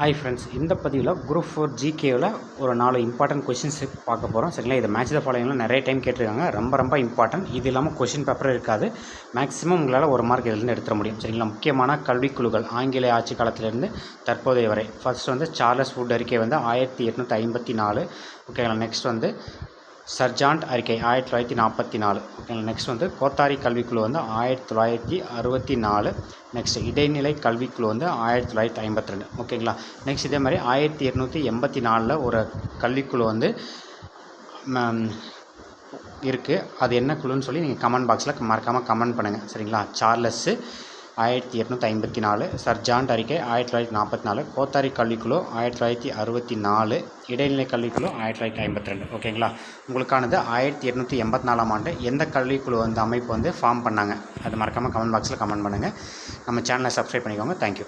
Hi friends இந்த பதிவில் group four ஜிகேவில் ஒரு நாலு இம்பார்ட்டன்ட் கொஷின்ஸ் பார்க்க போகிறோம் சரிங்களா? இது மேட்ச் த ஃபாலோயிங்லாம் நிறைய டைம் கேட்டிருக்காங்க. ரொம்ப ரொம்ப இம்பார்ட்டன்ட் இது இல்லாமல் கொஷின் பேப்பர் இருக்காது. மேக்ஸிமம் உங்களால் ஒரு மார்க் இதிலிருந்து எடுத்துட முடியும். சரிங்களா? முக்கியமான கல்விக்குழுக்கள் ஆங்கிலேய ஆட்சி காலத்திலிருந்து தற்போதைய வரை. ஃபர்ஸ்ட் வந்து சார்லஸ் வுட் அறிக்கை வந்து ஆயிரத்தி எட்நூற்றி ஐம்பத்தி நாலு. ஓகேங்களா நெக்ஸ்ட் வந்து சர்ஜாண்ட் அறிக்கை ஆயிரத்தி தொள்ளாயிரத்தி நாற்பத்தி நாலு. ஓகேங்களா நெக்ஸ்ட் வந்து கோத்தாரி கல்விக்குழு வந்து ஆயிரத்தி தொள்ளாயிரத்தி அறுபத்தி நாலு. நெக்ஸ்ட் இடைநிலை கல்விக்குழு வந்து ஆயிரத்தி தொள்ளாயிரத்தி ஐம்பத்தி ரெண்டு. ஓகேங்களா நெக்ஸ்ட் இதே மாதிரி ஆயிரத்தி எட்நூற்றி எண்பத்தி நாலில் ஒரு கல்விக்குழு வந்து இருக்குது அது என்ன குழுன்னு சொல்லி நீங்கள் கமெண்ட் பாக்ஸில் மறக்காமல் கமெண்ட் பண்ணுங்கள் சரிங்களா சார்லஸ்ஸு ஆயிரத்தி எட்நூற்றி ஐம்பத்தி நாலு சர் ஜான் அறிக்கை ஆயிரத்தி தொள்ளாயிரத்தி நாற்பத்தி நாலு கோத்தாரி கல்விக்குழு ஆயிரத்தி தொள்ளாயிரத்தி அறுபத்தி நாலு இடைநிலை கல்விக்குழு ஆயிரத்தி தொள்ளாயிரத்தி ஐம்பத்தி ரெண்டு. ஓகேங்களா? உங்களுக்கானது ஆயிரத்தி எட்நூற்றி எண்பத்தி நாலாம் ஆண்டு எந்த கல்விக்குழு வந்து அமைப்பு வந்து ஃபார்ம் பண்ணாங்க? அது மறக்காமல் கமெண்ட் பாக்ஸில் கமெண்ட் பண்ணுங்கள் நம்ம சேனலை சப்ஸ்கிரைப் பண்ணிக்கோங்க. தேங்க்யூ